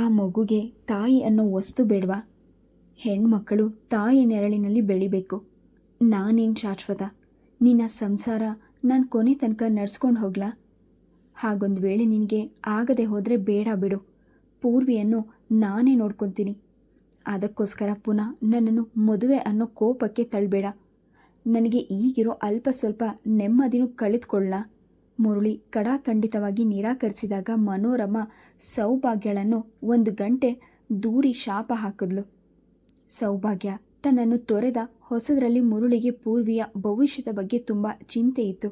ಆ ಮಗುಗೆ ತಾಯಿ ಅನ್ನೋ ವಸ್ತು ಬೇಡವಾ? ಹೆಣ್ಮಕ್ಕಳು ತಾಯಿ ನೆರಳಿನಲ್ಲಿ ಬೆಳಿಬೇಕು. ನಾನೇನು ಶಾಶ್ವತ? ನಿನ್ನ ಸಂಸಾರ ನಾನು ಕೊನೆ ತನಕ ನಡ್ಸ್ಕೊಂಡು ಹೋಗ್ಲಾ? ಹಾಗೊಂದು ವೇಳೆ ನಿನಗೆ ಆಗದೆ ಹೋದರೆ ಬೇಡ ಬಿಡು. ಪೂರ್ವಿಯನ್ನು ನಾನೇ ನೋಡ್ಕೊತೀನಿ. ಅದಕ್ಕೋಸ್ಕರ ಪುನಃ ನನ್ನನ್ನು ಮದುವೆ ಅನ್ನೋ ಕೋಪಕ್ಕೆ ತಳ್ಳಬೇಡ ನನಗೆ ಈಗಿರೋ ಅಲ್ಪ ಸ್ವಲ್ಪ ನೆಮ್ಮದಿನೂ ಕಳೆದುಕೊಳ್ಳ. ಮುರಳಿ ಕಡಾಖಂಡಿತವಾಗಿ ನಿರಾಕರಿಸಿದಾಗ ಮನೋರಮ ಸೌಭಾಗ್ಯಳನ್ನು ಒಂದು ಗಂಟೆ ದೂರಿ ಶಾಪ ಹಾಕಿದ್ಲು. ಸೌಭಾಗ್ಯ ತನ್ನನ್ನು ತೊರೆದ ಹೊಸದರಲ್ಲಿ ಮುರುಳಿಗೆ ಪೂರ್ವಿಯ ಭವಿಷ್ಯದ ಬಗ್ಗೆ ತುಂಬ ಚಿಂತೆ ಇತ್ತು.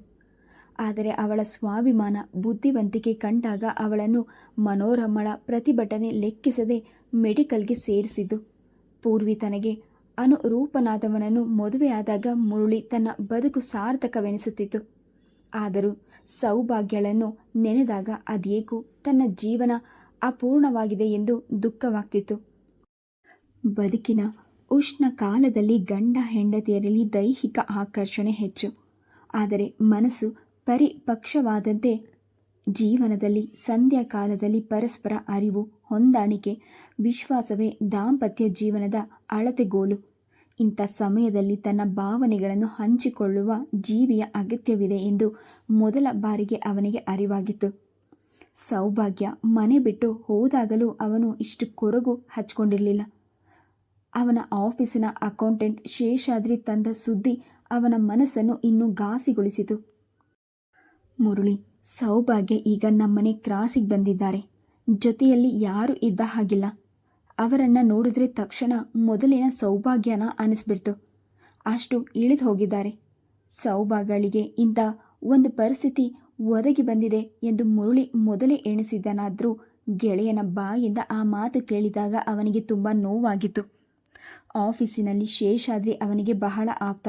ಆದರೆ ಅವಳ ಸ್ವಾಭಿಮಾನ ಬುದ್ಧಿವಂತಿಕೆ ಕಂಡಾಗ ಅವಳನ್ನು ಮನೋರಮಳ ಪ್ರತಿಭಟನೆ ಲೆಕ್ಕಿಸದೆ ಮೆಡಿಕಲ್ಗೆ ಸೇರಿಸಿದ್ದು. ಪೂರ್ವಿ ತನಗೆ ಅನುರೂಪನಾದವನನ್ನು ಮದುವೆಯಾದಾಗ ಮುರುಳಿ ತನ್ನ ಬದುಕು ಸಾರ್ಥಕವೆನಿಸುತ್ತಿತ್ತು. ಆದರೂ ಸೌಭಾಗ್ಯಗಳನ್ನು ನೆನೆದಾಗ ಅದೇಕೋ ತನ್ನ ಜೀವನ ಅಪೂರ್ಣವಾಗಿದೆ ಎಂದು ದುಃಖವಾಗ್ತಿತ್ತು. ಬದುಕಿನ ಉಷ್ಣ ಕಾಲದಲ್ಲಿ ಗಂಡ ಹೆಂಡತಿಯರಲ್ಲಿ ದೈಹಿಕ ಆಕರ್ಷಣೆ ಹೆಚ್ಚು. ಆದರೆ ಮನಸ್ಸು ಪರಿಪಕ್ಷವಾದಂತೆ ಜೀವನದಲ್ಲಿ, ಸಂಧ್ಯಾಕಾಲದಲ್ಲಿ ಪರಸ್ಪರ ಅರಿವು ಹೊಂದಾಣಿಕೆ, ವಿಶ್ವಾಸವೇ ದಾಂಪತ್ಯ ಜೀವನದ ಅಳತೆಗೋಲು. ಇಂಥ ಸಮಯದಲ್ಲಿ ತನ್ನ ಭಾವನೆಗಳನ್ನು ಹಂಚಿಕೊಳ್ಳುವ ಜೀವಿಯ ಅಗತ್ಯವಿದೆ ಎಂದು ಮೊದಲ ಬಾರಿಗೆ ಅವನಿಗೆ ಅರಿವಾಗಿತ್ತು. ಸೌಭಾಗ್ಯ ಮನೆ ಬಿಟ್ಟು ಹೋದಾಗಲೂ ಅವನು ಇಷ್ಟು ಕೊರಗು ಹಚ್ಕೊಂಡಿರಲಿಲ್ಲ. ಅವನ ಆಫೀಸಿನ ಅಕೌಂಟೆಂಟ್ ಶೇಷಾದ್ರಿ ತಂದ ಸುದ್ದಿ ಅವನ ಮನಸ್ಸನ್ನು ಇನ್ನೂ ಘಾಸಿಗೊಳಿಸಿತು. ಮುರುಳಿ, ಸೌಭಾಗ್ಯ ಈಗ ನಮ್ಮನೆ ಕ್ರಾಸಿಗೆ ಬಂದಿದ್ದಾರೆ. ಜೊತೆಯಲ್ಲಿ ಯಾರೂ ಇದ್ದ ಹಾಗಿಲ್ಲ. ಅವರನ್ನು ನೋಡಿದ್ರೆ ತಕ್ಷಣ ಮೊದಲಿನ ಸೌಭಾಗ್ಯನ ಅನಿಸ್ಬಿಡ್ತು. ಅಷ್ಟು ಇಳಿದು ಹೋಗಿದ್ದಾರೆ. ಸೌಭಾಗ್ಯಗಳಿಗೆ ಇಂಥ ಒಂದು ಪರಿಸ್ಥಿತಿ ಒದಗಿ ಬಂದಿದೆ ಎಂದು ಮುರುಳಿ ಮೊದಲೇ ಎಣಿಸಿದ್ದನಾದರೂ ಗೆಳೆಯನ ಬಾಯಿಂದ ಆ ಮಾತು ಕೇಳಿದಾಗ ಅವನಿಗೆ ತುಂಬ ನೋವಾಗಿತ್ತು. ಆಫೀಸಿನಲ್ಲಿ ಶೇಷಾದ್ರಿ ಅವನಿಗೆ ಬಹಳ ಆಪ್ತ.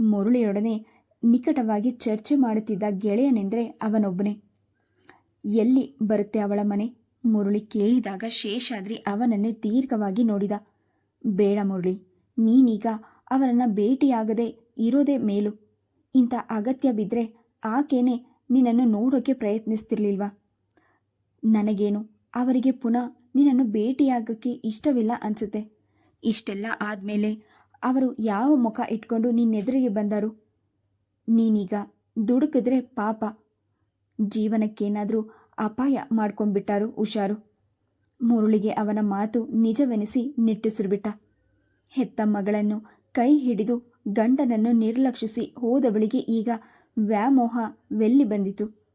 ಮುರುಳಿಯೊಡನೆ ನಿಕಟವಾಗಿ ಚರ್ಚೆ ಮಾಡುತ್ತಿದ್ದ ಗೆಳೆಯನೆಂದರೆ ಅವನೊಬ್ಬನೇ. ಎಲ್ಲಿ ಬರುತ್ತೆ ಅವಳ ಮನೆ? ಮುರುಳಿ ಕೇಳಿದಾಗ ಶೇಷಾದ್ರಿ ಅವನನ್ನೇ ದೀರ್ಘವಾಗಿ ನೋಡಿದ. ಬೇಡ ಮುರುಳಿ, ನೀನೀಗ ಅವರನ್ನು ಭೇಟಿಯಾಗದೆ ಇರೋದೇ ಮೇಲು. ಇಂಥ ಅಗತ್ಯ ಬಿದ್ದರೆ ಆಕೆಯೇ ನಿನ್ನನ್ನು ನೋಡೋಕ್ಕೆ ಪ್ರಯತ್ನಿಸ್ತಿರ್ಲಿಲ್ವಾ? ನನಗೇನು, ಅವರಿಗೆ ಪುನಃ ನಿನ್ನನ್ನು ಭೇಟಿಯಾಗೋಕ್ಕೆ ಇಷ್ಟವಿಲ್ಲ ಅನಿಸುತ್ತೆ. ಇಷ್ಟೆಲ್ಲ ಆದಮೇಲೆ ಅವರು ಯಾವ ಮುಖ ಇಟ್ಕೊಂಡು ನಿನ್ನೆದುರಿಗೆ ಬಂದರು? ನೀನೀಗ ದುಡುಕಿದ್ರೆ ಪಾಪ. ಜೀವನಕ್ಕೇನಾದರೂ ಅಪಾಯ ಮಾಡ್ಕೊಂಡ್ಬಿಟ್ಟಾರು ಹುಷಾರು ಮುರುಳಿಗೆ ಅವನ ಮಾತು ನಿಜವೆನಿಸಿ ನಿಟ್ಟುಸಿರುಬಿಟ್ಟ. ಹೆತ್ತ ಮಗಳನ್ನು ಕೈ ಹಿಡಿದು ಗಂಡನನ್ನು ನಿರ್ಲಕ್ಷಿಸಿ ಹೋದವಳಿಗೆ ಈಗ ವ್ಯಾಮೋಹ ವೆಲ್ಲಿ ಬಂದಿತು.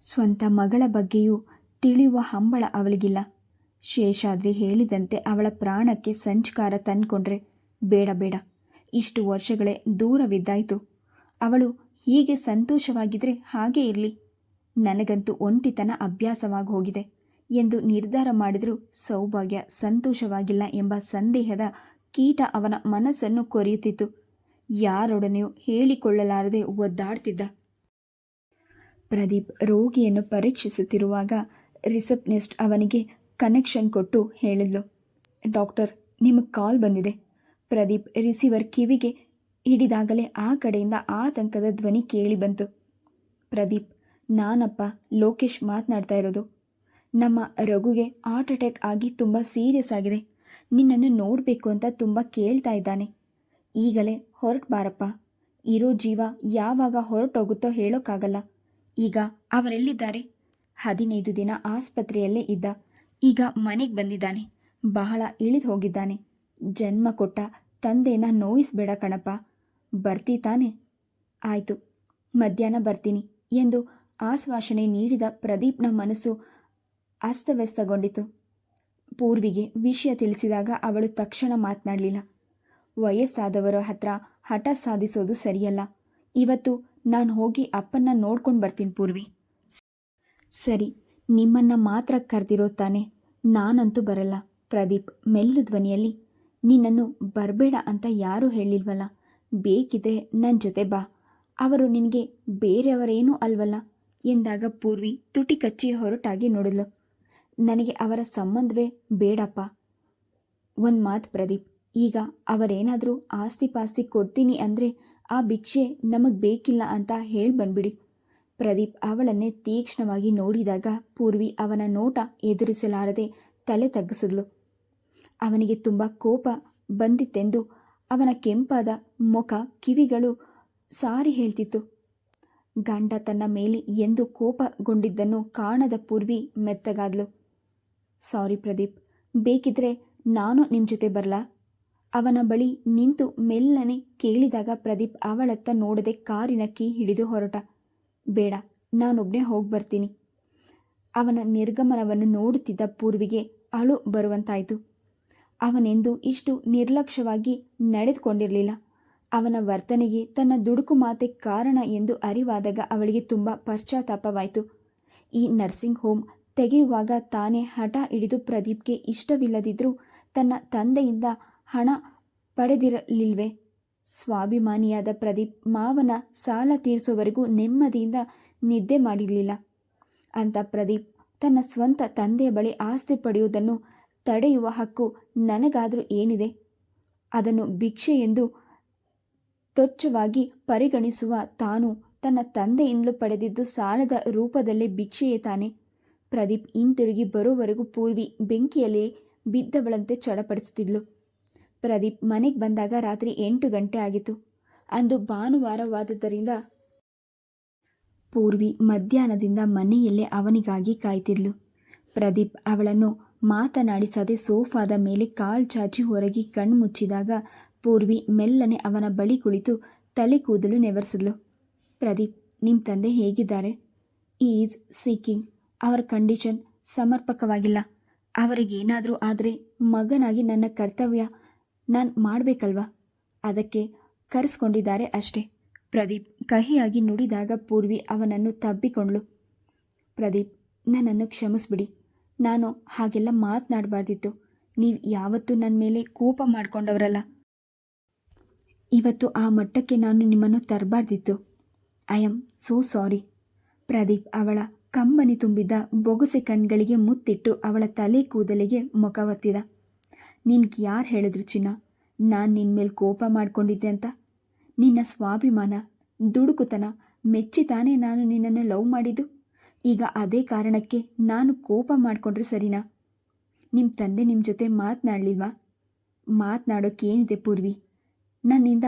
ಸ್ವಂತ ಮಗಳ ಬಗ್ಗೆಯೂ ತಿಳಿಯುವ ಹಂಬಳ ಅವಳಿಗಿಲ್ಲ. ಶೇಷಾದ್ರಿ ಹೇಳಿದಂತೆ ಅವಳ ಪ್ರಾಣಕ್ಕೆ ಸಂಚಕಾರ ತಂದ್ಕೊಂಡ್ರೆ ಬೇಡ ಬೇಡ. ಇಷ್ಟು ವರ್ಷಗಳೇ ದೂರವಿದ್ದಾಯಿತು. ಅವಳು ಹೀಗೆ ಸಂತೋಷವಾಗಿದ್ರೆ ಹಾಗೇ ಇರಲಿ. ನನಗಂತೂ ಒಂಟಿತನ ಅಭ್ಯಾಸವಾಗಿ ಹೋಗಿದೆ ಎಂದು ನಿರ್ಧಾರ ಮಾಡಿದರೂ ಸೌಭಾಗ್ಯ ಸಂತೋಷವಾಗಿಲ್ಲ ಎಂಬ ಸಂದೇಹದ ಕೀಟ ಅವನ ಮನಸ್ಸನ್ನು ಕೊರೆಯುತ್ತಿತ್ತು. ಯಾರೊಡನೆಯೂ ಹೇಳಿಕೊಳ್ಳಲಾರದೆ ಒದ್ದಾಡ್ತಿದ್ದ. ಪ್ರದೀಪ್ ರೋಗಿಯನ್ನು ಪರೀಕ್ಷಿಸುತ್ತಿರುವಾಗ ರಿಸೆಪ್ನಿಸ್ಟ್ ಅವನಿಗೆ ಕನೆಕ್ಷನ್ ಕೊಟ್ಟು ಹೇಳಿದ್ಲು. ಡಾಕ್ಟರ್, ನಿಮಗೆ ಕಾಲ್ ಬಂದಿದೆ. ಪ್ರದೀಪ್ ರಿಸೀವರ್ ಕಿವಿಗೆ ಹಿಡಿದಾಗಲೇ ಆ ಕಡೆಯಿಂದ ಆತಂಕದ ಧ್ವನಿ ಕೇಳಿ ಬಂತು. ಪ್ರದೀಪ್ ನಾನಪ್ಪ ಲೋಕೇಶ್ ಮಾತನಾಡ್ತಾ ಇರೋದು. ನಮ್ಮ ರಘುಗೆ ಹಾರ್ಟ್ ಅಟ್ಯಾಕ್ ಆಗಿ ತುಂಬ ಸೀರಿಯಸ್ ಆಗಿದೆ. ನಿನ್ನನ್ನು ನೋಡಬೇಕು ಅಂತ ತುಂಬ ಕೇಳ್ತಾ ಇದ್ದಾನೆ. ಈಗಲೇ ಹೊರಟು ಬಾರಪ್ಪ. ಇರೋ ಜೀವ ಯಾವಾಗ ಹೊರಟೋಗುತ್ತೋ ಹೇಳೋಕ್ಕಾಗಲ್ಲ. ಈಗ ಅವರೆಲ್ಲಿದ್ದಾರೆ? ಹದಿನೈದು ದಿನ ಆಸ್ಪತ್ರೆಯಲ್ಲೇ ಇದ್ದ. ಈಗ ಮನೆಗೆ ಬಂದಿದ್ದಾನೆ. ಬಹಳ ಇಳಿದು ಹೋಗಿದ್ದಾನೆ. ಜನ್ಮ ಕೊಟ್ಟ ತಂದೆನ ನೋಯಿಸ್ಬೇಡ ಕಣಪ್ಪ. ಬರ್ತೀತಾನೆ ಆಯಿತು. ಮಧ್ಯಾಹ್ನ ಬರ್ತೀನಿ ಎಂದು ಆಶ್ವಾಸನೆ ನೀಡಿದ ಪ್ರದೀಪ್ನ ಮನಸ್ಸು ಅಸ್ತವ್ಯಸ್ತಗೊಂಡಿತು. ಪೂರ್ವಿಗೆ ವಿಷಯ ತಿಳಿಸಿದಾಗ ಅವಳು ತಕ್ಷಣ ಮಾತನಾಡಲಿಲ್ಲ. ವಯಸ್ಸಾದವರ ಹತ್ರ ಹಠ ಸಾಧಿಸೋದು ಸರಿಯಲ್ಲ. ಇವತ್ತು ನಾನು ಹೋಗಿ ಅಪ್ಪನ್ನ ನೋಡ್ಕೊಂಡು ಬರ್ತೀನಿ ಪೂರ್ವಿ. ಸರಿ, ನಿಮ್ಮನ್ನ ಮಾತ್ರ ಕರೆದಿರೋ ತಾನೆ. ನಾನಂತೂ ಬರಲ್ಲ. ಪ್ರದೀಪ್ ಮೆಲ್ಲು ಧ್ವನಿಯಲ್ಲಿ, ನಿನ್ನನ್ನು ಬರಬೇಡ ಅಂತ ಯಾರೂ ಹೇಳಿಲ್ವಲ್ಲ. ಬೇಕಿದ್ರೆ ನನ್ನ ಜೊತೆ ಬಾ. ಅವರು ನಿನಗೆ ಬೇರೆಯವರೇನೂ ಅಲ್ವಲ್ಲ. ಎಂದಾಗ ಪೂರ್ವಿ ತುಟಿ ಕಚ್ಚಿ ಹೊರಟಾಗಿ ನೋಡಲು ನನಗೆ ಅವರ ಸಂಬಂಧವೇ ಬೇಡಪ್ಪ. ಒಂದು ಮಾತು ಪ್ರದೀಪ್, ಈಗ ಅವರೇನಾದರೂ ಆಸ್ತಿ ಪಾಸ್ತಿ ಕೊಡ್ತೀನಿ ಅಂದರೆ ಆ ಭಿಕ್ಷೆ ನಮಗೆ ಬೇಕಿಲ್ಲ ಅಂತ ಹೇಳಿ ಬಂದ್ಬಿಡಿ. ಪ್ರದೀಪ್ ಅವಳನ್ನೇ ತೀಕ್ಷ್ಣವಾಗಿ ನೋಡಿದಾಗ ಪೂರ್ವಿ ಅವನ ನೋಟ ಎದುರಿಸಲಾರದೆ ತಲೆ ತಗ್ಗಿಸಿದ್ಲು. ಅವನಿಗೆ ತುಂಬ ಕೋಪ ಬಂದಿತ್ತೆಂದು ಅವನ ಕೆಂಪಾದ ಮುಖ ಕಿವಿಗಳು ಸಾರಿ ಹೇಳ್ತಿತ್ತು. ಗಂಡ ತನ್ನ ಮೇಲೆ ಎಂದು ಕೋಪಗೊಂಡಿದ್ದನ್ನು ಕಾಣದ ಪೂರ್ವಿ ಮೆತ್ತಗಾದ್ಲು. ಸಾರಿ ಪ್ರದೀಪ್, ಬೇಕಿದ್ರೆ ನಾನು ನಿಮ್ಮ ಜೊತೆ ಬರಲಾ? ಅವನ ಬಳಿ ನಿಂತು ಮೆಲ್ಲನೆ ಕೇಳಿದಾಗ ಪ್ರದೀಪ್ ಅವಳತ್ತ ನೋಡದೆ ಕಾರಿನ ಕೀ ಹಿಡಿದು ಹೊರಟ. ಬೇಡ ನಾನೊಬ್ಬನೇ ಹೋಗಿ ಬರ್ತೀನಿ. ಅವನ ನಿರ್ಗಮನವನ್ನು ನೋಡುತ್ತಿದ್ದ ಪೂರ್ವಿಗೆ ಅಳು ಬರುವಂತಾಯಿತು. ಅವನೆಂದು ಇಷ್ಟು ನಿರ್ಲಕ್ಷ್ಯವಾಗಿ ನಡೆದುಕೊಂಡಿರಲಿಲ್ಲ. ಅವನ ವರ್ತನೆಗೆ ತನ್ನ ದುಡುಕು ಮಾತೆ ಕಾರಣ ಎಂದು ಅರಿವಾದಾಗ ಅವಳಿಗೆ ತುಂಬ ಪಶ್ಚಾತ್ತಾಪವಾಯಿತು. ಈ ನರ್ಸಿಂಗ್ ಹೋಮ್ ತೆಗೆಯುವಾಗ ತಾನೇ ಹಠ ಹಿಡಿದು ಪ್ರದೀಪ್ಗೆ ಇಷ್ಟವಿಲ್ಲದಿದ್ದರೂ ತನ್ನ ತಂದೆಯಿಂದ ಹಣ ಪಡೆದಿರಲಿಲ್ವೆ? ಸ್ವಾಭಿಮಾನಿಯಾದ ಪ್ರದೀಪ್ ಮಾವನ ಸಾಲ ತೀರಿಸೋವರೆಗೂ ನೆಮ್ಮದಿಯಿಂದ ನಿದ್ದೆ ಮಾಡಿರಲಿಲ್ಲ. ಅಂತ ಪ್ರದೀಪ್ ತನ್ನ ಸ್ವಂತ ತಂದೆಯ ಬಳಿ ಆಸ್ತಿ ಪಡೆಯುವುದನ್ನು ತಡೆಯುವ ಹಕ್ಕು ನನಗಾದರೂ ಏನಿದೆ? ಅದನ್ನು ಭಿಕ್ಷೆ ಎಂದು ತುಚ್ಛವಾಗಿ ಪರಿಗಣಿಸುವ ತಾನು ತನ್ನ ತಂದೆಯಿಂದಲೂ ಪಡೆದಿದ್ದು ಸಾಲದ ರೂಪದಲ್ಲೇ ಭಿಕ್ಷೆಯೇ ತಾನೆ. ಪ್ರದೀಪ್ ಹಿಂತಿರುಗಿ ಬರುವವರೆಗೂ ಪೂರ್ವಿ ಬೆಂಕಿಯಲ್ಲಿ ಬಿದ್ದವಳಂತೆ ಚಡಪಡಿಸ್ತಿದ್ಲು ಪ್ರದೀಪ್ ಮನೆಗೆ ಬಂದಾಗ ರಾತ್ರಿ ಎಂಟು ಗಂಟೆ ಆಗಿತ್ತು. ಅಂದು ಭಾನುವಾರವಾದುದರಿಂದ ಪೂರ್ವಿ ಮಧ್ಯಾಹ್ನದಿಂದ ಮನೆಯಲ್ಲೇ ಅವನಿಗಾಗಿ ಕಾಯ್ತಿದ್ಲು. ಪ್ರದೀಪ್ ಅವಳನ್ನು ಮಾತನಾಡಿಸದೆ ಸೋಫಾದ ಮೇಲೆ ಕಾಲ್ ಚಾಚಿ ಹೊರಗೆ ಕಣ್ಣು ಮುಚ್ಚಿದಾಗ ಪೂರ್ವಿ ಮೆಲ್ಲನೆ ಅವನ ಬಳಿ ಕುಳಿತು ತಲೆ ಕೂದಲು ನೆವರಿಸಿದ್ಲು. ಪ್ರದೀಪ್ ನಿಮ್ಮ ತಂದೆ ಹೇಗಿದ್ದಾರೆ? ಈಸ್ ಸೀಕಿಂಗ್, ಅವರ ಕಂಡೀಷನ್ ಸಮರ್ಪಕವಾಗಿಲ್ಲ. ಅವರಿಗೇನಾದರೂ ಆದರೆ ಮಗನಾಗಿ ನನ್ನ ಕರ್ತವ್ಯ ನಾನು ಮಾಡಬೇಕಲ್ವಾ? ಅದಕ್ಕೆ ಕರೆಸ್ಕೊಂಡಿದ್ದಾರೆ ಅಷ್ಟೇ. ಪ್ರದೀಪ್ ಕಹಿಯಾಗಿ ನುಡಿದಾಗ ಪೂರ್ವಿ ಅವನನ್ನು ತಬ್ಬಿಕೊಂಡ್ಳು. ಪ್ರದೀಪ್, ನನ್ನನ್ನು ಕ್ಷಮಿಸ್ಬಿಡಿ. ನಾನು ಹಾಗೆಲ್ಲ ಮಾತನಾಡಬಾರ್ದಿತ್ತು. ನೀವು ಯಾವತ್ತೂ ನನ್ನ ಮೇಲೆ ಕೋಪ ಮಾಡಿಕೊಂಡವರಲ್ಲ. ಇವತ್ತು ಆ ಮಟ್ಟಕ್ಕೆ ನಾನು ನಿಮ್ಮನ್ನು ತರಬಾರ್ದಿತ್ತು. I am so sorry Pradeep ಅವಳ ಕಂಬನಿ ತುಂಬಿದ್ದ ಬೊಗಸೆ ಕಣ್ಗಳಿಗೆ ಮುತ್ತಿಟ್ಟು ಅವಳ ತಲೆ ಕೂದಲಿಗೆ ಮುಖ ಒತ್ತಿದ. ನಿನ್ಗೆ ಯಾರು ಹೇಳಿದ್ರು ಚಿನ್ನ? ನಾನು ನಿನ್ನ ಮೇಲೆ ಕೋಪ ಮಾಡಿಕೊಂಡಿದ್ದೆ ಅಂತ? ನಿನ್ನ ಸ್ವಾಭಿಮಾನ, ದುಡುಕುತನ ಮೆಚ್ಚಿ ತಾನೇ ನಾನು ನಿನ್ನನ್ನು ಲವ್ ಮಾಡಿದ್ದು? ಈಗ ಅದೇ ಕಾರಣಕ್ಕೆ ನಾನು ಕೋಪ ಮಾಡಿಕೊಂಡ್ರೆ ಸರಿನಾ? ನಿಮ್ಮ ತಂದೆ ನಿಮ್ಮ ಜೊತೆ ಮಾತನಾಡಲಿಲ್ವಾ? ಮಾತನಾಡೋಕ್ಕೇನಿದೆ ಪೂರ್ವಿ? ನನ್ನಿಂದ,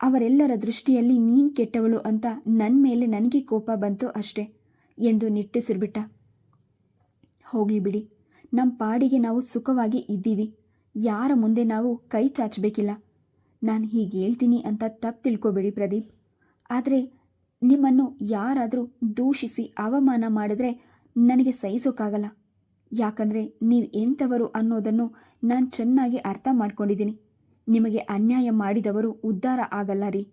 ಅವರೆಲ್ಲರ ದೃಷ್ಟಿಯಲ್ಲಿ ನೀನು ಕೆಟ್ಟವಳು ಅಂತ ನನ್ನ ಮೇಲೆ ನನಗೆ ಕೋಪ ಬಂತು ಅಷ್ಟೇ ಎಂದು ನಿಟ್ಟುಸಿರ್ಬಿಟ್ಟ. ಹೋಗಲಿ ಬಿಡಿ ನಮ್ಮ ಪಾಡಿಗೆ ನಾವು ಸುಖವಾಗಿ ಇದ್ದೀವಿ, ಯಾರ ಮುಂದೆ ನಾವು ಕೈ ಚಾಚಬೇಕಿಲ್ಲ. ನಾನು ಹೀಗೆ ಹೇಳ್ತೀನಿ ಅಂತ ತಪ್ಪು ತಿಳ್ಕೊಬೇಡಿ ಪ್ರದೀಪ್. ಆದರೆ ನಿಮ್ಮನ್ನು ಯಾರಾದರೂ ದೂಷಿಸಿ ಅವಮಾನ ಮಾಡಿದ್ರೆ ನನಗೆ ಸಹಿಸೋಕ್ಕಾಗಲ್ಲ ಯಾಕಂದರೆ ನೀವು ಎಂಥವರು ಅನ್ನೋದನ್ನು ನಾನು ಚೆನ್ನಾಗಿ ಅರ್ಥ ಮಾಡ್ಕೊಂಡಿದ್ದೀನಿ. ನಿಮಗೆ ಅನ್ಯಾಯ ಮಾಡಿದವರು ಉದ್ಧಾರ ಆಗಲ್ಲ ರೀ.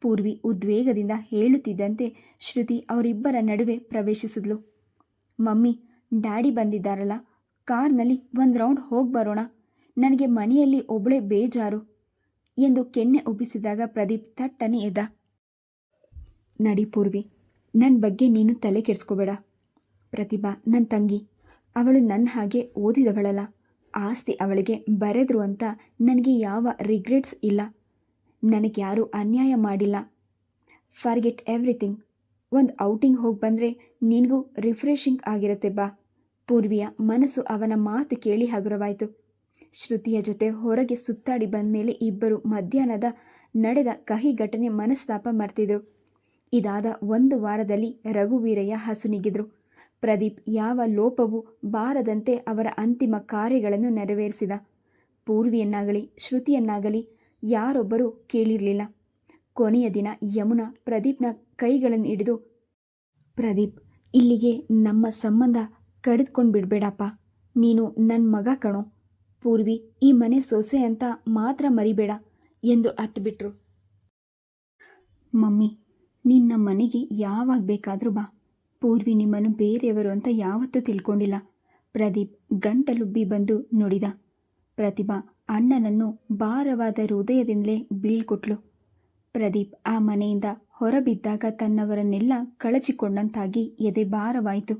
ಪೂರ್ವಿ ಉದ್ವೇಗದಿಂದ ಹೇಳುತ್ತಿದ್ದಂತೆ ಶ್ರುತಿ ಅವರಿಬ್ಬರ ನಡುವೆ ಪ್ರವೇಶಿಸಿದ್ಲು. ಮಮ್ಮಿ, ಡ್ಯಾಡಿ ಬಂದಿದ್ದಾರಲ್ಲ, ಕಾರ್ನಲ್ಲಿ ಒಂದು ರೌಂಡ್ ಹೋಗಿ ಬರೋಣ. ನನಗೆ ಮನೆಯಲ್ಲಿ ಒಬ್ಬಳೇ ಬೇಜಾರು. ಎಂದು ಕೆನ್ನೆ ಉಬ್ಬಿಸಿದಾಗ ಪ್ರದೀಪ್ ತಟ್ಟನೆ ಎದ್ದ. ನಡಿ ಪೂರ್ವಿ ನನ್ನ ಬಗ್ಗೆ ನೀನು ತಲೆ ಕೆಡಿಸ್ಕೋಬೇಡ. ಪ್ರತಿಭಾ ನನ್ನ ತಂಗಿ, ಅವಳು ನನ್ನ ಹಾಗೆ ಓದಿದವಳಲ್ಲ. ಆಸ್ತಿ ಅವಳಿಗೆ ಬರೆದ್ರು ಅಂತ ನನಗೆ ಯಾವ ರಿಗ್ರೆಟ್ಸ್ ಇಲ್ಲ. ನನಗೆ ಯಾರೂ ಅನ್ಯಾಯ ಮಾಡಿಲ್ಲ. ಫಾರ್ಗೆಟ್ ಎವ್ರಿಥಿಂಗ್ ಒಂದು ಔಟಿಂಗ್ ಹೋಗಿ ಬಂದರೆ ನಿನಗೂ ರಿಫ್ರೆಶಿಂಗ್ ಆಗಿರುತ್ತೆ ಬಾ. ಪೂರ್ವಿಯ ಮನಸ್ಸು ಅವನ ಮಾತು ಕೇಳಿ ಹಗುರವಾಯಿತು. ಶ್ರುತಿಯ ಜೊತೆ ಹೊರಗೆ ಸುತ್ತಾಡಿ ಬಂದ ಮೇಲೆ ಇಬ್ಬರು ಮಧ್ಯಾಹ್ನದ ನಡೆದ ಕಹಿ ಘಟನೆ ಮನಸ್ತಾಪ ಮರ್ತಿದ್ರು. ಇದಾದ ಒಂದು ವಾರದಲ್ಲಿ ರಘುವೀರಯ್ಯ ಹಸುನಿಗಿದ್ರು ಪ್ರದೀಪ್ ಯಾವ ಲೋಪವೂ ಬಾರದಂತೆ ಅವರ ಅಂತಿಮ ಕಾರ್ಯಗಳನ್ನು ನೆರವೇರಿಸಿದ. ಪೂರ್ವಿಯನ್ನಾಗಲಿ, ಶ್ರುತಿಯನ್ನಾಗಲಿ ಯಾರೊಬ್ಬರೂ ಕೇಳಿರಲಿಲ್ಲ. ಕೊನೆಯ ದಿನ ಯಮುನಾ ಪ್ರದೀಪ್ನ ಕೈಗಳನ್ನು ಹಿಡಿದು, ಪ್ರದೀಪ್, ಇಲ್ಲಿಗೆ ನಮ್ಮ ಸಂಬಂಧ ಕಡಿದ್ಕೊಂಡು ಬಿಡಬೇಡಪ್ಪ. ನೀನು ನನ್ನ ಮಗ ಕಣೋ. ಪೂರ್ವಿ, ಈ ಮನೆ ಸೊಸೆ ಅಂತ ಮಾತ್ರ ಮರಿಬೇಡ ಎಂದು ಅತ್ತುಬಿಟ್ರು ಮಮ್ಮಿ ನಿನ್ನ ಮನೆಗೆ ಯಾವಾಗ ಬೇಕಾದರೂ ಬಾ. ಪೂರ್ವಿ ನಿಮ್ಮನ್ನು ಬೇರೆಯವರು ಅಂತ ಯಾವತ್ತೂ ತಿಳ್ಕೊಂಡಿಲ್ಲ. ಪ್ರದೀಪ್ ಗಂಟಲುಬ್ಬಿ ಬಂದು ನುಡಿದ. ಪ್ರತಿಭಾ ಅಣ್ಣನನ್ನು ಭಾರವಾದ ಹೃದಯದಿಂದಲೇ ಬೀಳ್ಕೊಟ್ಲು. ಪ್ರದೀಪ್ ಆ ಮನೆಯಿಂದ ಹೊರಬಿದ್ದಾಗ ತನ್ನವರನ್ನೆಲ್ಲ ಕಳಚಿಕೊಂಡಂತಾಗಿ ಎದೆ ಭಾರವಾಯಿತು.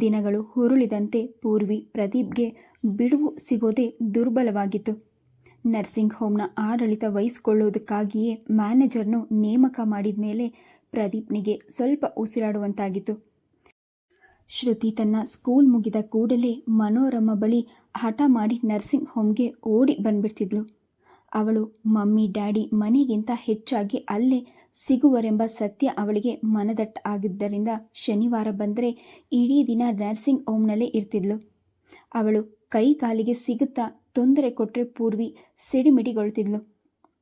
ದಿನಗಳು ಹುರುಳಿದಂತೆ ಪೂರ್ವಿ ಪ್ರದೀಪ್ಗೆ ಬಿಡುವು ಸಿಗೋದೇ ದುರ್ಬಲವಾಗಿತ್ತು. ನರ್ಸಿಂಗ್ ಹೋಮ್ನ ಆಡಳಿತ ವಹಿಸಿಕೊಳ್ಳುವುದಕ್ಕಾಗಿಯೇ ಮ್ಯಾನೇಜರ್ನು ನೇಮಕ ಮಾಡಿದ ಮೇಲೆ ಪ್ರದೀಪ್ನಿಗೆ ಸ್ವಲ್ಪ ಉಸಿರಾಡುವಂತಾಗಿತ್ತು. ಶ್ರುತಿ ತನ್ನ ಸ್ಕೂಲ್ ಮುಗಿದ ಕೂಡಲೇ ಮನೋರಮ್ಮ ಬಳಿ ಹಠ ಮಾಡಿ ನರ್ಸಿಂಗ್ ಹೋಮ್ಗೆ ಓಡಿ ಬಂದ್ಬಿಡ್ತಿದ್ಲು. ಅವಳು, ಮಮ್ಮಿ, ಡ್ಯಾಡಿ ಮನೆಗಿಂತ ಹೆಚ್ಚಾಗಿ ಅಲ್ಲೇ ಸಿಗುವರೆಂಬ ಸತ್ಯ ಅವಳಿಗೆ ಮನದಟ್ಟ ಆಗಿದ್ದರಿಂದ ಶನಿವಾರ ಬಂದರೆ ಇಡೀ ದಿನ ನರ್ಸಿಂಗ್ ಹೋಮ್ನಲ್ಲೇ ಇರ್ತಿದ್ಲು. ಅವಳು ಕೈ ಕಾಲಿಗೆ ಸಿಗುತ್ತಾ ತೊಂದರೆ ಕೊಟ್ಟರೆ ಪೂರ್ವಿ ಸಿಡಿಮಿಡಿಗೊಳ್ತಿದ್ಲು.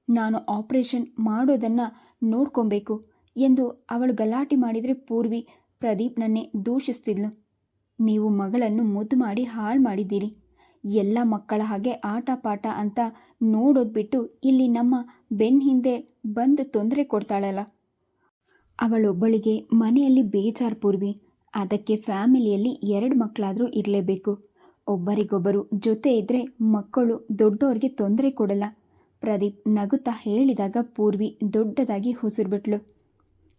ನಾನು ಆಪರೇಷನ್ ಮಾಡೋದನ್ನು ನೋಡ್ಕೊಬೇಕು. ಎಂದು ಅವಳು ಗಲಾಟೆ ಮಾಡಿದರೆ ಪೂರ್ವಿ ಪ್ರದೀಪ್ನನ್ನೇ ದೂಷಿಸ್ತಿದ್ಲು. ನೀವು ಮಗಳನ್ನು ಮುದ್ದು ಮಾಡಿ ಹಾಳು ಮಾಡಿದ್ದೀರಿ. ಎಲ್ಲ ಮಕ್ಕಳ ಹಾಗೆ ಆಟ ಪಾಠ ಅಂತ ನೋಡೋದ್ಬಿಟ್ಟು ಇಲ್ಲಿ ನಮ್ಮ ಬೆನ್ ಹಿಂದೆ ಬಂದು ತೊಂದರೆ ಕೊಡ್ತಾಳಲ್ಲ. ಅವಳೊಬ್ಬಳಿಗೆ ಮನೆಯಲ್ಲಿ ಬೇಜಾರು ಪೂರ್ವಿ. ಅದಕ್ಕೆ ಫ್ಯಾಮಿಲಿಯಲ್ಲಿ ಎರಡು ಮಕ್ಕಳಾದರೂ ಇರಲೇಬೇಕು. ಒಬ್ಬರಿಗೊಬ್ಬರು ಜೊತೆ ಇದ್ದರೆ ಮಕ್ಕಳು ದೊಡ್ಡವ್ರಿಗೆ ತೊಂದರೆ ಕೊಡಲ್ಲ. ಪ್ರದೀಪ್ ನಗುತ್ತಾ ಹೇಳಿದಾಗ ಪೂರ್ವಿ ದೊಡ್ಡದಾಗಿ ಹುಸಿರ್ಬಿಟ್ಲು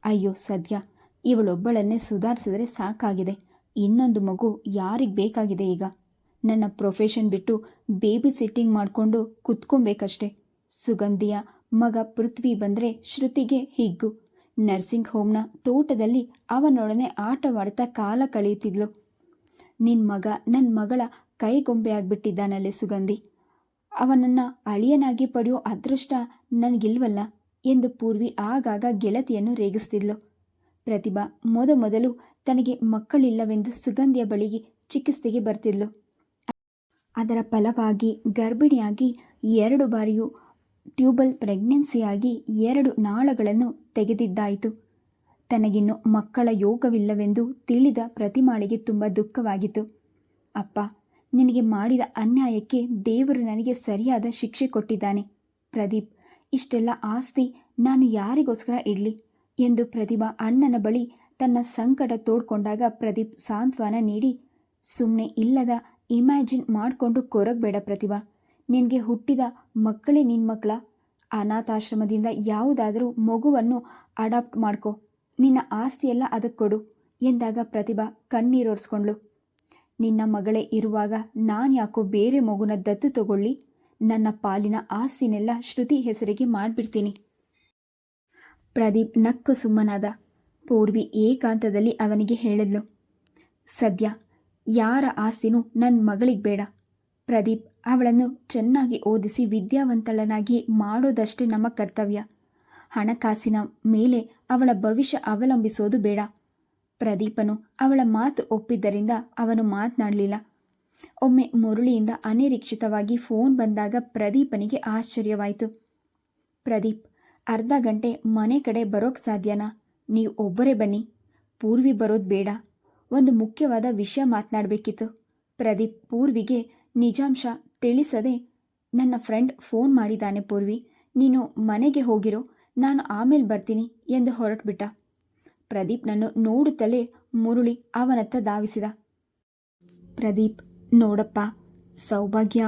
ಅಯ್ಯೋ ಸದ್ಯ, ಇವಳೊಬ್ಬಳನ್ನೇ ಸುಧಾರಿಸಿದ್ರೆ ಸಾಕಾಗಿದೆ. ಇನ್ನೊಂದು ಮಗು ಯಾರಿಗೆ ಬೇಕಾಗಿದೆ ಈಗ? ನನ್ನ ಪ್ರೊಫೆಷನ್ ಬಿಟ್ಟು ಬೇಬಿ ಸಿಟ್ಟಿಂಗ್ ಮಾಡಿಕೊಂಡು ಕುತ್ಕೊಬೇಕಷ್ಟೆ. ಸುಗಂಧಿಯ ಮಗ ಪೃಥ್ವಿ ಬಂದರೆ ಶ್ರುತಿಗೆ ಹಿಗ್ಗು. ನರ್ಸಿಂಗ್ ಹೋಮ್ನ ತೋಟದಲ್ಲಿ ಅವನೊಡನೆ ಆಟವಾಡ್ತಾ ಕಾಲ ಕಳೆಯುತ್ತಿದ್ಲು. ನಿನ್ನ ಮಗ ನನ್ನ ಮಗಳ ಕೈಗೊಂಬೆ ಆಗಿಬಿಟ್ಟಿದ್ದಾನಲ್ಲೇ ಸುಗಂಧಿ. ಅವನನ್ನು ಅಳಿಯನಾಗಿ ಪಡೆಯೋ ಅದೃಷ್ಟ ನನಗಿಲ್ವಲ್ಲ. ಎಂದು ಪೂರ್ವಿ ಆಗಾಗ ಗೆಳತಿಯನ್ನು ರೇಗಿಸ್ತಿದ್ಲು. ಪ್ರತಿಭಾ ಮೊದಮೊದಲು ತನಗೆ ಮಕ್ಕಳಿಲ್ಲವೆಂದು ಸುಗಂಧಿಯ ಬಳಿಗೆ ಚಿಕಿತ್ಸೆಗೆ ಬರ್ತಿದ್ಲು. ಅದರ ಫಲವಾಗಿ ಗರ್ಭಿಣಿಯಾಗಿ ಎರಡು ಬಾರಿಯೂ ಟ್ಯೂಬಲ್ ಪ್ರೆಗ್ನೆನ್ಸಿಯಾಗಿ ಎರಡು ನಾಳಗಳನ್ನು ತೆಗೆದಿದ್ದಾಯಿತು. ತನಗಿನ್ನು ಮಕ್ಕಳ ಯೋಗವಿಲ್ಲವೆಂದು ತಿಳಿದ ಪ್ರತಿಮಾಳಿಗೆ ತುಂಬ ದುಃಖವಾಗಿತ್ತು. ಅಪ್ಪ, ನಿನಗೆ ಮಾಡಿದ ಅನ್ಯಾಯಕ್ಕೆ ದೇವರು ನನಗೆ ಸರಿಯಾದ ಶಿಕ್ಷೆ ಕೊಟ್ಟಿದ್ದಾನೆ. ಪ್ರದೀಪ್ ಇಷ್ಟೆಲ್ಲ ಆಸ್ತಿ ನಾನು ಯಾರಿಗೋಸ್ಕರ ಇಡಲಿ? ಎಂದು ಪ್ರತಿಭಾ ಅಣ್ಣನ ಬಳಿ ತನ್ನ ಸಂಕಟ ತೋಡ್ಕೊಂಡಾಗ ಪ್ರದೀಪ್ ಸಾಂತ್ವನ ನೀಡಿ ಸುಮ್ಮನೆ ಇಲ್ಲದ ಇಮ್ಯಾಜಿನ್ ಮಾಡಿಕೊಂಡು ಕೊರಗಬೇಡ ಪ್ರತಿಭಾ. ನಿನಗೆ ಹುಟ್ಟಿದ ಮಕ್ಕಳೇ ನಿನ್ನ ಮಕ್ಕಳ. ಅನಾಥಾಶ್ರಮದಿಂದ ಯಾವುದಾದರೂ ಮಗುವನ್ನು ಅಡಾಪ್ಟ್ ಮಾಡ್ಕೊ. ನಿನ್ನ ಆಸ್ತಿಯೆಲ್ಲ ಅದಕ್ಕೆ ಕೊಡು, ಎಂದಾಗ ಪ್ರತಿಭಾ ಕಣ್ಣೀರೋರ್ಸ್ಕೊಂಡ್ಳು ನಿನ್ನ ಮಗಳೇ ಇರುವಾಗ ನಾನು ಯಾಕೋ ಬೇರೆ ಮಗುನ ದತ್ತು ತಗೊಳ್ಳಿ. ನನ್ನ ಪಾಲಿನ ಆಸ್ತಿನೆಲ್ಲ ಶ್ರುತಿ ಹೆಸರಿಗೆ ಮಾಡಿಬಿಡ್ತೀನಿ. ಪ್ರದೀಪ್ ನಕ್ಕು ಸುಮ್ಮನಾದ. ಪೂರ್ವಿ ಏಕಾಂತದಲ್ಲಿ ಅವನಿಗೆ ಹೇಳಿದ್ಲು. ಸದ್ಯ ಯಾರ ಆಸ್ತಿನೂ ನನ್ನ ಮಗಳಿಗೆ ಬೇಡ. ಪ್ರದೀಪ್ ಅವಳನ್ನು ಚೆನ್ನಾಗಿ ಓದಿಸಿ ವಿದ್ಯಾವಂತಳನಾಗಿ ಮಾಡೋದಷ್ಟೇ ನಮ್ಮ ಕರ್ತವ್ಯ. ಹಣಕಾಸಿನ ಮೇಲೆ ಅವಳ ಭವಿಷ್ಯ ಅವಲಂಬಿಸೋದು ಬೇಡ. ಪ್ರದೀಪನು ಅವಳ ಮಾತು ಒಪ್ಪಿದ್ದರಿಂದ ಅವನು ಮಾತನಾಡಲಿಲ್ಲ. ಒಮ್ಮೆ ಮುರುಳಿಯಿಂದ ಅನಿರೀಕ್ಷಿತವಾಗಿ ಫೋನ್ ಬಂದಾಗ ಪ್ರದೀಪನಿಗೆ ಆಶ್ಚರ್ಯವಾಯಿತು. ಪ್ರದೀಪ್, ಅರ್ಧ ಗಂಟೆ ಮನೆ ಕಡೆ ಬರೋಕ್ಕೆ ಸಾಧ್ಯನಾ? ನೀವು ಒಬ್ಬರೇ ಬನ್ನಿ. ಪೂರ್ವಿ ಬರೋದು ಬೇಡ. ಒಂದು ಮುಖ್ಯವಾದ ವಿಷಯ ಮಾತನಾಡಬೇಕಿತ್ತು. ಪ್ರದೀಪ್ ಪೂರ್ವಿಗೆ ನಿಜಾಂಶ ತಿಳಿಸದೆ, ನನ್ನ ಫ್ರೆಂಡ್ ಫೋನ್ ಮಾಡಿದ್ದಾನೆ ಪೂರ್ವಿ. ನೀನು ಮನೆಗೆ ಹೋಗಿರೋ, ನಾನು ಆಮೇಲೆ ಬರ್ತೀನಿ ಎಂದು ಹೊರಟುಬಿಟ್ಟ. ಪ್ರದೀಪ್ನನ್ನು ನೋಡುತ್ತಲೇ ಮುರುಳಿ ಅವನತ್ತ ಧಾವಿಸಿದ. ಪ್ರದೀಪ್ ನೋಡಪ್ಪ, ಸೌಭಾಗ್ಯ.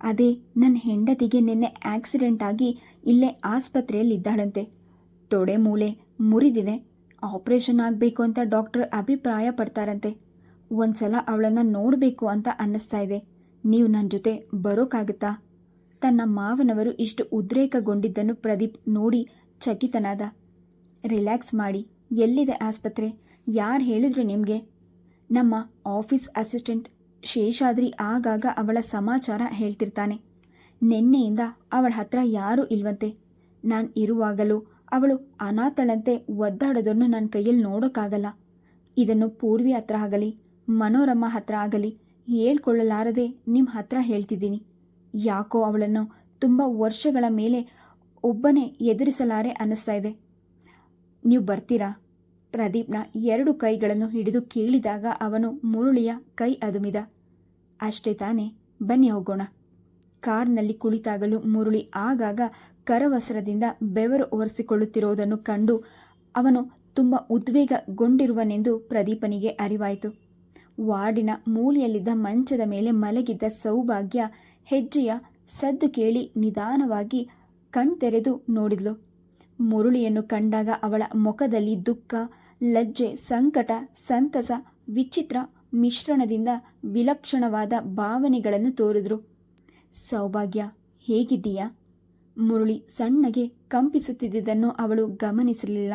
ಅದೇ ನನ್ನ ಹೆಂಡತಿಗೆ ನಿನ್ನೆ ಆಕ್ಸಿಡೆಂಟ್ ಆಗಿ ಇಲ್ಲೇ ಆಸ್ಪತ್ರೆಯಲ್ಲಿದ್ದಾಳಂತೆ. ತೊಡೆ ಮೂಳೆ ಮುರಿದಿದೆ. ಆಪರೇಷನ್ ಆಗಬೇಕು ಅಂತ ಡಾಕ್ಟರ್ ಅಭಿಪ್ರಾಯ ಪಡ್ತಾರಂತೆ. ಒಂದ್ಸಲ ಅವಳನ್ನು ನೋಡಬೇಕು ಅಂತ ಅನ್ನಿಸ್ತಾ ಇದೆ. ನೀವು ನನ್ನ ಜೊತೆ ಬರೋಕ್ಕಾಗುತ್ತಾ ತನ್ನ ಮಾವನವರು ಇಷ್ಟು ಉದ್ರೇಕಗೊಂಡಿದ್ದನ್ನು ಪ್ರದೀಪ್ ನೋಡಿ ಚಕಿತನಾದ. ರಿಲ್ಯಾಕ್ಸ್ ಮಾಡಿ, ಎಲ್ಲಿದೆ ಆಸ್ಪತ್ರೆ? ಯಾರು ಹೇಳಿದ್ರು ನಿಮಗೆ? ನಮ್ಮ ಆಫೀಸ್ ಅಸಿಸ್ಟೆಂಟ್ ಶೇಷಾದ್ರಿ ಆಗಾಗ ಅವಳ ಸಮಾಚಾರ ಹೇಳ್ತಿರ್ತಾನೆ. ನಿನ್ನೆಯಿಂದ ಅವಳ ಹತ್ರ ಯಾರೂ ಇಲ್ವಂತೆ. ನಾನು ಇರುವಾಗಲೂ ಅವಳು ಅನಾಥಳಂತೆ ಒದ್ದಾಡೋದನ್ನು ನನ್ನ ಕೈಯಲ್ಲಿ ನೋಡೋಕ್ಕಾಗಲ್ಲ ಇದನ್ನು ಪೂರ್ವಿ ಹತ್ರ ಆಗಲಿ, ಮನೋರಮ ಹತ್ರ ಆಗಲಿ ಹೇಳ್ಕೊಳ್ಳಲಾರದೆ ನಿಮ್ಮ ಹತ್ರ ಹೇಳ್ತಿದ್ದೀನಿ. ಯಾಕೋ ಅವಳನ್ನು ತುಂಬ ವರ್ಷಗಳ ಮೇಲೆ ಒಬ್ಬನೇ ಎದುರಿಸಲಾರೆ ಅನ್ನಿಸ್ತಾ ಇದೆ. ನೀವು ಬರ್ತೀರಾ? ಪ್ರದೀಪ್ನ ಎರಡು ಕೈಗಳನ್ನು ಹಿಡಿದು ಕೇಳಿದಾಗ ಅವನು ಮುರುಳಿಯ ಕೈ ಅದುಮಿದ. ಅಷ್ಟೇ ತಾನೇ, ಬನ್ನಿ ಹೋಗೋಣ. ಕಾರ್ನಲ್ಲಿ ಕುಳಿತಾಗಲು ಮುರುಳಿ ಆಗಾಗ ಕರವಸರದಿಂದ ಬೆವರು ಒರೆಸಿಕೊಳ್ಳುತ್ತಿರುವುದನ್ನು ಕಂಡು ಅವನು ತುಂಬ ಉದ್ವೇಗಗೊಂಡಿರುವನೆಂದು ಪ್ರದೀಪನಿಗೆ ಅರಿವಾಯಿತು. ವಾರ್ಡಿನ ಮೂಲೆಯಲ್ಲಿದ್ದ ಮಂಚದ ಮೇಲೆ ಮಲಗಿದ್ದ ಸೌಭಾಗ್ಯ ಹೆಜ್ಜೆಯ ಸದ್ದು ಕೇಳಿ ನಿಧಾನವಾಗಿ ಕಣ್ತೆರೆದು ನೋಡಿದ್ಲು. ಮುರುಳಿಯನ್ನು ಕಂಡಾಗ ಅವಳ ಮುಖದಲ್ಲಿ ದುಃಖ ಲಜ್ಜೆ, ಸಂಕಟ, ಸಂತಸ, ವಿಚಿತ್ರ ಮಿಶ್ರಣದಿಂದ ವಿಲಕ್ಷಣವಾದ ಭಾವನೆಗಳನ್ನು ತೋರಿದ್ರು. ಸೌಭಾಗ್ಯ, ಹೇಗಿದ್ದೀಯಾ? ಮುರುಳಿ ಸಣ್ಣಗೆ ಕಂಪಿಸುತ್ತಿದ್ದುದನ್ನು ಅವಳು ಗಮನಿಸಲಿಲ್ಲ.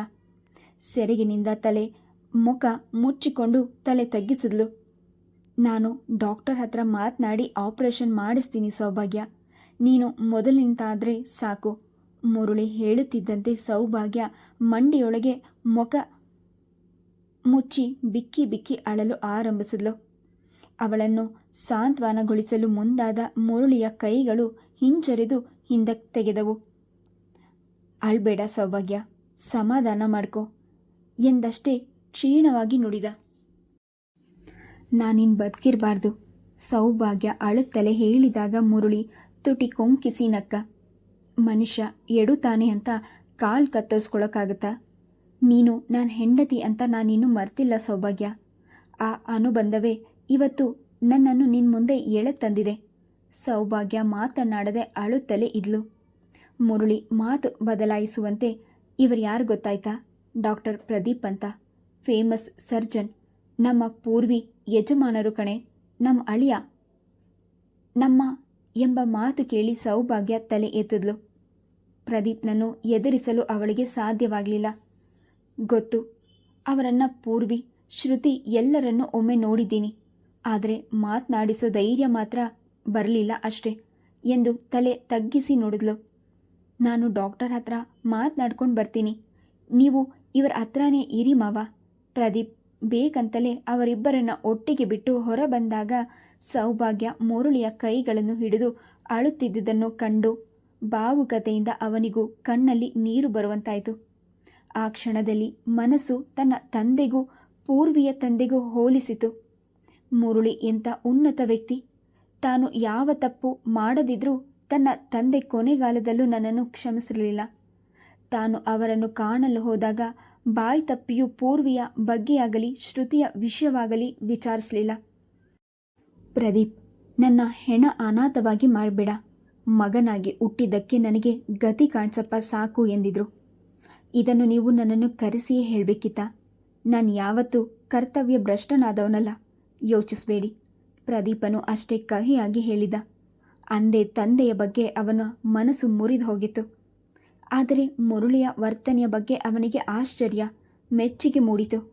ಸೆರಗಿನಿಂದ ತಲೆ, ಮುಖ ಮುಚ್ಚಿಕೊಂಡು ತಲೆ ತಗ್ಗಿಸಿದ್ಲು. ನಾನು ಡಾಕ್ಟರ್ ಹತ್ರ ಮಾತನಾಡಿ ಆಪರೇಷನ್ ಮಾಡಿಸ್ತೀನಿ ಸೌಭಾಗ್ಯ. ನೀನು ಮೊದಲಿನಿಂದಾದರೆ ಸಾಕು. ಮುರುಳಿ ಹೇಳುತ್ತಿದ್ದಂತೆ ಸೌಭಾಗ್ಯ ಮಂಡಿಯೊಳಗೆ ಮುಖ ಮುಚ್ಚಿ ಬಿಕ್ಕಿ ಬಿಕ್ಕಿ ಅಳಲು ಆರಂಭಿಸಿದ್ಲು. ಅವಳನ್ನು ಸಾಂತ್ವನಗೊಳಿಸಲು ಮುಂದಾದ ಮುರುಳಿಯ ಕೈಗಳು ಹಿಂಜರಿದು ಹಿಂದಕ್ಕೆ ತೆಗೆದವು. ಅಳ್ಬೇಡ ಸೌಭಾಗ್ಯ, ಸಮಾಧಾನ ಮಾಡ್ಕೋ ಎಂದಷ್ಟೇ ಕ್ಷೀಣವಾಗಿ ನುಡಿದ. ನಾನಿನ್ ಬದುಕಿರಬಾರ್ದು ಸೌಭಾಗ್ಯ ಅಳುತ್ತಲೇ ಹೇಳಿದಾಗ ಮುರುಳಿ ತುಟಿ ಕೊಂಕಿಸಿ ನಕ್ಕ. ಮನುಷ್ಯ ಎಡುತ್ತಾನೆ ಅಂತ ಕಾಲ್ ಕತ್ತರಿಸ್ಕೊಳಕ್ಕಾಗತ್ತಾ? ನೀನು ನಾನು ಹೆಂಡತಿ ಅಂತ ನಾನಿನ್ನೂ ಮರ್ತಿಲ್ಲ ಸೌಭಾಗ್ಯ. ಆ ಅನುಬಂಧವೇ, ಇವತ್ತು ನನ್ನನ್ನು ನಿನ್ನ ಮುಂದೆ ಎಳೆತಂದಿದೆ ಸೌಭಾಗ್ಯ ಮಾತನಾಡದೆ ಅಳುತ್ತಲೇ ಇದ್ಲು. ಮುರುಳಿ ಮಾತು ಬದಲಾಯಿಸುವಂತೆ, ಇವರು ಯಾರು ಗೊತ್ತಾಯ್ತಾ? ಡಾಕ್ಟರ್ ಪ್ರದೀಪ್ ಅಂತ. Famous surgeon. ನಮ್ಮ ಪೂರ್ವಿ ಯಜಮಾನರು ಕಣೆ ನಮ್ಮ ಅಳಿಯ. ನಮ್ಮ ಎಂಬ ಮಾತು ಕೇಳಿ ಸೌಭಾಗ್ಯ ತಲೆ ಎತ್ತಿದ್ಲು. ಪ್ರದೀಪ್ನನ್ನು ಎದುರಿಸಲು ಅವಳಿಗೆ ಸಾಧ್ಯವಾಗಲಿಲ್ಲ. ಗೊತ್ತು. ಅವರನ್ನು ಪೂರ್ವಿ, ಶ್ರುತಿ ಎಲ್ಲರನ್ನು ಒಮ್ಮೆ ನೋಡಿದ್ದೀನಿ. ಆದರೆ ಮಾತನಾಡಿಸೋ ಧೈರ್ಯ ಮಾತ್ರ ಬರಲಿಲ್ಲ ಅಷ್ಟೇ ಎಂದು ತಲೆ ತಗ್ಗಿಸಿ ನೋಡಿದ್ಲು. ನಾನು ಡಾಕ್ಟರ್ ಹತ್ರ ಮಾತನಾಡ್ಕೊಂಡು ಬರ್ತೀನಿ. ನೀವು ಇವರ ಹತ್ರನೇ ಇರಿ ಮಾವ. ಪ್ರದೀಪ್ ಬೇಕಂತಲೇ ಅವರಿಬ್ಬರನ್ನ ಒಟ್ಟಿಗೆ ಬಿಟ್ಟು ಹೊರ ಬಂದಾಗ ಸೌಭಾಗ್ಯ ಮುರುಳಿಯ ಕೈಗಳನ್ನು ಹಿಡಿದು ಅಳುತ್ತಿದ್ದುದನ್ನು ಕಂಡು ಭಾವುಕತೆಯಿಂದ ಅವನಿಗೂ ಕಣ್ಣಲ್ಲಿ ನೀರು ಬರುವಂತಾಯಿತು. ಆ ಕ್ಷಣದಲ್ಲಿ ಮನಸ್ಸು ತನ್ನ ತಂದೆಗೂ ಪೂರ್ವಿಯ ತಂದೆಗೂ ಹೋಲಿಸಿತು. ಮುರುಳಿ ಎಂಥ ಉನ್ನತ ವ್ಯಕ್ತಿ. ತಾನು ಯಾವ ತಪ್ಪು ಮಾಡದಿದ್ರೂ ತನ್ನ ತಂದೆ ಕೊನೆಗಾಲದಲ್ಲೂ ನನ್ನನ್ನು ಕ್ಷಮಿಸಿರಲಿಲ್ಲ ತಾನು ಅವರನ್ನು ಕಾಣಲು ಹೋದಾಗ ಬಾಯಿ ತಪ್ಪಿಯೂ ಪೂರ್ವಿಯ ಬಗ್ಗೆಯಾಗಲಿ ಶ್ರುತಿಯ ವಿಷಯವಾಗಲಿ ವಿಚಾರಿಸಲಿಲ್ಲ. ಪ್ರದೀಪ್, ನನ್ನ ಹೆಣ ಅನಾಥವಾಗಿ ಮಾಡಬೇಡ. ಮಗನಾಗಿ ಹುಟ್ಟಿದ್ದಕ್ಕೆ ನನಗೆ ಗತಿ ಕಾಣಿಸಪ್ಪ ಸಾಕು ಎಂದಿದ್ರು. ಇದನ್ನು ನೀವು ನನ್ನನ್ನು ಕರೆಸಿಯೇ ಹೇಳಬೇಕಿತ್ತ. ನಾನು ಯಾವತ್ತೂ ಕರ್ತವ್ಯ ಭ್ರಷ್ಟನಾದವನಲ್ಲ. ಯೋಚಿಸಬೇಡಿ. ಪ್ರದೀಪನು ಅಷ್ಟೇ ಕಹಿಯಾಗಿ ಹೇಳಿದ. ಅಂದೇ ತಂದೆಯ ಬಗ್ಗೆ ಅವನ ಮನಸ್ಸು ಮುರಿದು ಹೋಗಿತ್ತು. ಆದರೆ ಮುರುಳಿಯ ವರ್ತನೆಯ ಬಗ್ಗೆ ಅವನಿಗೆ ಆಶ್ಚರ್ಯ, ಮೆಚ್ಚುಗೆ ಮೂಡಿತು.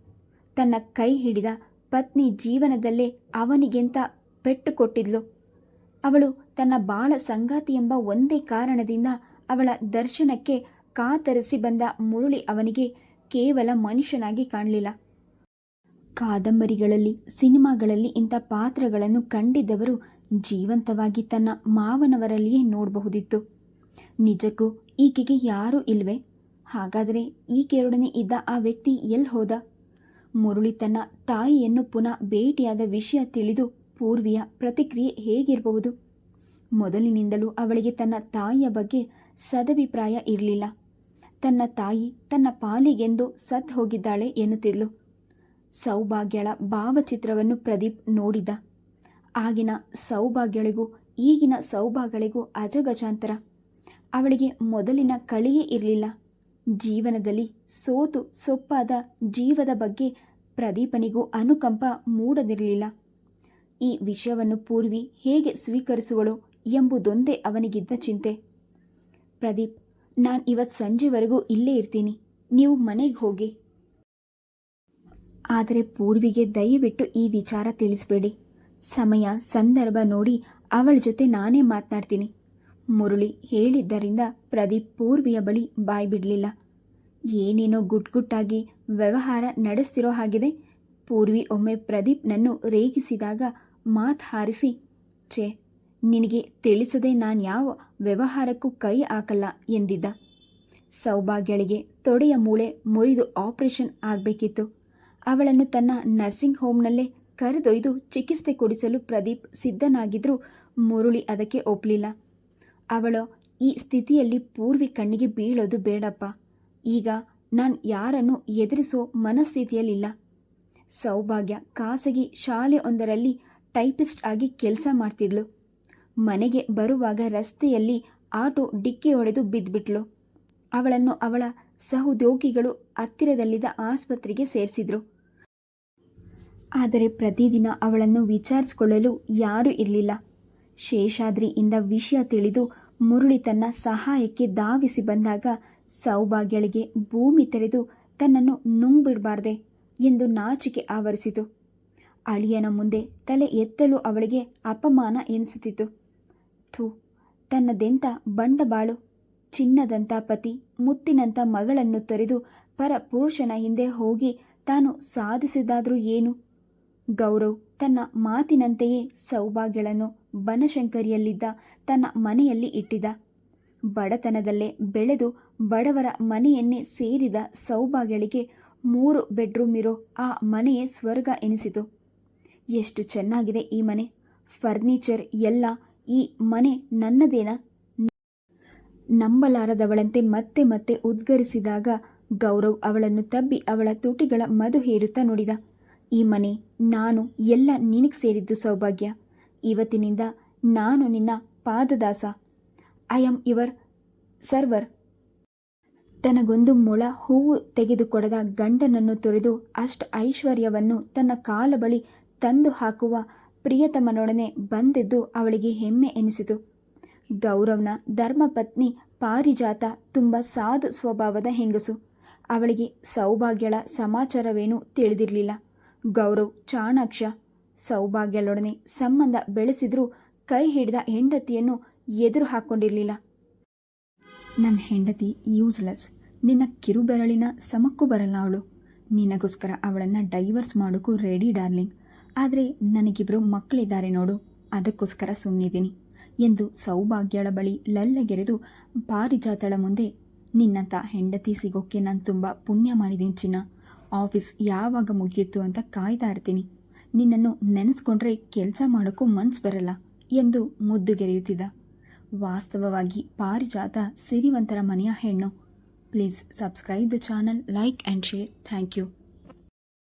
ತನ್ನ ಕೈ ಹಿಡಿದ ಪತ್ನಿ ಜೀವನದಲ್ಲೇ ಅವನಿಗೆಂತ ಪೆಟ್ಟು ಕೊಟ್ಟಿದ್ಲು. ಅವಳು ತನ್ನ ಬಾಳ ಸಂಗಾತಿ ಎಂಬ ಒಂದೇ ಕಾರಣದಿಂದ ಅವಳ ದರ್ಶನಕ್ಕೆ ಕಾತರಿಸಿ ಬಂದ ಮುರುಳಿ ಅವನಿಗೆ ಕೇವಲ ಮನುಷ್ಯನಾಗಿ ಕಾಣಲಿಲ್ಲ. ಕಾದಂಬರಿಗಳಲ್ಲಿ, ಸಿನಿಮಾಗಳಲ್ಲಿ ಇಂಥ ಪಾತ್ರಗಳನ್ನು ಕಂಡಿದ್ದವರು ಜೀವಂತವಾಗಿ ತನ್ನ ಮಾವನವರಲ್ಲಿಯೇ ನೋಡಬಹುದಿತ್ತು. ನಿಜಕ್ಕೂ ಈಕೆಗೆ ಯಾರೂ ಇಲ್ವೇ? ಹಾಗಾದರೆ ಈಕೆರೊಡನೆ ಇದ್ದ ಆ ವ್ಯಕ್ತಿ ಎಲ್ಲಿ ಹೋದ? ಮುರುಳಿ ತನ್ನ ತಾಯಿಯನ್ನು ಪುನಃ ಭೇಟಿಯಾದ ವಿಷಯ ತಿಳಿದು ಪೂರ್ವಿಯ ಪ್ರತಿಕ್ರಿಯೆ ಹೇಗಿರಬಹುದು? ಮೊದಲಿನಿಂದಲೂ ಅವಳಿಗೆ ತನ್ನ ತಾಯಿಯ ಬಗ್ಗೆ ಸದಭಿಪ್ರಾಯ ಇರಲಿಲ್ಲ. ತನ್ನ ತಾಯಿ ತನ್ನ ಪಾಲಿಗೆಂದು ಸತ್ ಹೋಗಿದ್ದಾಳೆ ಎನ್ನುತ್ತಿದ್ಲು. ಸೌಭಾಗ್ಯಳ ಭಾವಚಿತ್ರವನ್ನು ಪ್ರದೀಪ್ ನೋಡಿದ. ಆಗಿನ ಸೌಭಾಗ್ಯಳಿಗೂ ಈಗಿನ ಸೌಭಾಗ್ಯಳಿಗೂ ಅಜಗಜಾಂತರ. ಅವಳಿಗೆ ಮೊದಲಿನ ಕಳಿಯೇ ಇರಲಿಲ್ಲ. ಜೀವನದಲ್ಲಿ ಸೋತು ಸೊಪ್ಪಾದ ಜೀವದ ಬಗ್ಗೆ ಪ್ರದೀಪನಿಗೂ ಅನುಕಂಪ ಮೂಡದಿರಲಿಲ್ಲ. ಈ ವಿಷಯವನ್ನು ಪೂರ್ವಿ ಹೇಗೆ ಸ್ವೀಕರಿಸುವಳು ಎಂಬುದೊಂದೇ ಅವನಿಗಿದ್ದ ಚಿಂತೆ. ಪ್ರದೀಪ್ ನಾನು ಇವತ್ತು ಸಂಜೆವರೆಗೂ ಇಲ್ಲೇ ಇರ್ತೀನಿ. ನೀವು ಮನೆಗೆ ಹೋಗಿ. ಆದರೆ ಪೂರ್ವಿಗೆ ದಯವಿಟ್ಟು ಈ ವಿಚಾರ ತಿಳಿಸ್ಬೇಡಿ. ಸಮಯ, ಸಂದರ್ಭ ನೋಡಿ ಅವಳ ಜೊತೆ ನಾನೇ ಮಾತನಾಡ್ತೀನಿ. ಮುರುಳಿ ಹೇಳಿದ್ದರಿಂದ ಪ್ರದೀಪ್ ಪೂರ್ವಿಯ ಬಳಿ ಬಾಯ್ ಬಿಡಲಿಲ್ಲ. ಏನೇನೋ ಗುಟ್ಗುಟ್ಟಾಗಿ ವ್ಯವಹಾರ ನಡೆಸ್ತಿರೋ ಹಾಗಿದೆ. ಪೂರ್ವಿ ಒಮ್ಮೆ ಪ್ರದೀಪ್ನನ್ನು ರೇಗಿಸಿದಾಗ ಮಾತು ಹಾರಿಸಿ, ಛೇ ನಿನಗೆ ತಿಳಿಸದೆ ನಾನು ಯಾವ ವ್ಯವಹಾರಕ್ಕೂ ಕೈ ಹಾಕಲ್ಲ ಎಂದಿದ್ದ. ಸೌಭಾಗ್ಯಳಿಗೆ ತೊಡೆಯ ಮೂಳೆ ಮುರಿದು ಆಪರೇಷನ್ ಆಗಬೇಕಿತ್ತು. ಅವಳನ್ನು ತನ್ನ ನರ್ಸಿಂಗ್ ಹೋಮ್ನಲ್ಲೇ ಕರೆದೊಯ್ದು ಚಿಕಿತ್ಸೆ ಕೊಡಿಸಲು ಪ್ರದೀಪ್ ಸಿದ್ಧನಾಗಿದ್ದರೂ ಮುರುಳಿ ಅದಕ್ಕೆ ಒಪ್ಪಲಿಲ್ಲ ಅವಳು ಈ ಸ್ಥಿತಿಯಲ್ಲಿ ಪೂರ್ವಿ ಕಣ್ಣಿಗೆ ಬೀಳೋದು ಬೇಡಪ್ಪ. ಈಗ ನಾನು ಯಾರನ್ನು ಎದುರಿಸೋ ಮನಸ್ಥಿತಿಯಲ್ಲಿಲ್ಲ. ಸೌಭಾಗ್ಯ ಖಾಸಗಿ ಶಾಲೆಯೊಂದರಲ್ಲಿ ಟೈಪಿಸ್ಟ್ ಆಗಿ ಕೆಲಸ ಮಾಡ್ತಿದ್ಲು. ಮನೆಗೆ ಬರುವಾಗ ರಸ್ತೆಯಲ್ಲಿ ಆಟೋ ಡಿಕ್ಕಿ ಹೊಡೆದು ಬಿದ್ದುಬಿಟ್ಲು ಅವಳನ್ನು ಅವಳ ಸಹೋದ್ಯೋಗಿಗಳು ಹತ್ತಿರದಲ್ಲಿದ್ದ ಆಸ್ಪತ್ರೆಗೆ ಸೇರಿಸಿದ್ರು. ಆದರೆ ಪ್ರತಿದಿನ ಅವಳನ್ನು ವಿಚಾರಿಸಿಕೊಳ್ಳಲು ಯಾರೂ ಇರಲಿಲ್ಲ. ಶೇಷಾದ್ರಿಯಿಂದ ವಿಷಯ ತಿಳಿದು ಮುರುಳಿ ತನ್ನ ಸಹಾಯಕ್ಕೆ ಧಾವಿಸಿ ಬಂದಾಗ ಸೌಭಾಗ್ಯಳಿಗೆ ಭೂಮಿ ತೆರೆದು ತನ್ನನ್ನು ನುಂಗ್ಬಿಡಬಾರ್ದೆ ಎಂದು ನಾಚಿಕೆ ಆವರಿಸಿತು. ಅಳಿಯನ ಮುಂದೆ ತಲೆ ಎತ್ತಲು ಅವಳಿಗೆ ಅಪಮಾನ ಎನಿಸುತ್ತಿತ್ತು. ಥೂ ತನ್ನದೆಂಥ ಬಂಡಬಾಳು ಚಿನ್ನದಂಥ ಪತಿ ಮುತ್ತಿನಂಥ ಮಗಳನ್ನು ತೊರೆದು ಪರ ಪುರುಷನ ಹಿಂದೆ ಹೋಗಿ ತಾನು ಸಾಧಿಸಿದಾದರೂ ಏನು? ಗೌರವ್ ತನ್ನ ಮಾತಿನಂತೆಯೇ ಸೌಭಾಗ್ಯಳನ್ನು ಬನಶಂಕರಿಯಲ್ಲಿದ್ದ ತನ್ನ ಮನೆಯಲ್ಲಿ ಇಟ್ಟಿದ. ಬಡತನದಲ್ಲೇ ಬೆಳೆದು ಬಡವರ ಮನೆಯನ್ನೇ ಸೇರಿದ ಸೌಭಾಗ್ಯಳಿಗೆ ಮೂರು ಬೆಡ್ರೂಮ್ ಇರೋ ಆ ಮನೆಯೇ ಸ್ವರ್ಗ ಎನಿಸಿತು. ಎಷ್ಟು ಚೆನ್ನಾಗಿದೆ ಈ ಮನೆ. ಫರ್ನಿಚರ್ ಎಲ್ಲ ಈ ಮನೆ ನನ್ನದೇನ? ನಂಬಲಾರದವಳಂತೆ ಮತ್ತೆ ಮತ್ತೆ ಉದ್ಗರಿಸಿದಾಗ ಗೌರವ್ ಅವಳನ್ನು ತಬ್ಬಿ ಅವಳ ತುಟಿಗಳ ಮಧು ಹೇರುತ್ತಾ ನೋಡಿದ. ಈ ಮನೆ, ನಾನು, ಎಲ್ಲ ನಿನಗೆ ಸೇರಿದ್ದು ಸೌಭಾಗ್ಯ. ಇವತ್ತಿನಿಂದ ನಾನು ನಿನ್ನ ಪಾದದಾಸ. I am your server. ತನಗೊಂದು ಮೊಳ ಹೂವು ತೆಗೆದುಕೊಡದ ಗಂಡನನ್ನು ತೊರೆದು ಅಷ್ಟ ಐಶ್ವರ್ಯವನ್ನು ತನ್ನ ಕಾಲ ಬಳಿ ತಂದು ಹಾಕುವ ಪ್ರಿಯತಮನೊಡನೆ ಬಂದಿದ್ದು ಅವಳಿಗೆ ಹೆಮ್ಮೆ ಎನಿಸಿತು. ಗೌರವ್ನ ಧರ್ಮಪತ್ನಿ ಪಾರಿಜಾತ ತುಂಬ ಸಾಧು ಸ್ವಭಾವದ ಹೆಂಗಸು. ಅವಳಿಗೆ ಸೌಭಾಗ್ಯಳ ಸಮಾಚಾರವೇನೂ ತಿಳಿದಿರಲಿಲ್ಲ. ಗೌರವ್ ಚಾಣಾಕ್ಷ ಸೌಭಾಗ್ಯಳೊಡನೆ ಸಂಬಂಧ ಬೆಳೆಸಿದ್ರೂ ಕೈ ಹಿಡಿದ ಹೆಂಡತಿಯನ್ನು ಎದುರು ಹಾಕ್ಕೊಂಡಿರಲಿಲ್ಲ ನನ್ನ ಹೆಂಡತಿ ಯೂಸ್ಲೆಸ್. ನಿನ್ನ ಕಿರುಬೆರಳಿನ ಸಮಕ್ಕೂ ಬರಲ್ಲ ಅವಳು. ನಿನಗೋಸ್ಕರ ಅವಳನ್ನು ಡೈವರ್ಸ್ ಮಾಡೋಕ್ಕೂ ರೆಡಿ ಡಾರ್ಲಿಂಗ್. ಆದರೆ ನನಗಿಬ್ಬರು ಮಕ್ಕಳಿದ್ದಾರೆ ನೋಡು, ಅದಕ್ಕೋಸ್ಕರ ಸುಮ್ಮನಿದ್ದೀನಿ ಎಂದು ಸೌಭಾಗ್ಯಳ ಬಳಿ ಲಲ್ಲಗೆರೆದು ಪಾರಿಜಾತಳ ಮುಂದೆ, ನಿನ್ನಂಥ ಹೆಂಡತಿ ಸಿಗೋಕ್ಕೆ ನಾನು ತುಂಬ ಪುಣ್ಯ ಮಾಡಿದ್ದೀನಿ ಚಿನ್ನ, ಆಫೀಸ್ ಯಾವಾಗ ಮುಗಿಯಿತು ಅಂತ ಕಾಯ್ತಾ ಇರ್ತೀನಿ. ನಿನ್ನನ್ನು ನೆನೆಸ್ಕೊಂಡ್ರೆ ಕೆಲಸ ಮಾಡೋಕ್ಕೂ ಮನ್ಸು ಬರಲ್ಲ ಎಂದು ಮುದ್ದುಗೆರೆಯುತ್ತಿದ್ದ. ವಾಸ್ತವವಾಗಿ ಪಾರಿಜಾತ ಸಿರಿವಂತರ ಮನೆಯ ಹೆಣ್ಣು. Please subscribe the channel, like and share. Thank you.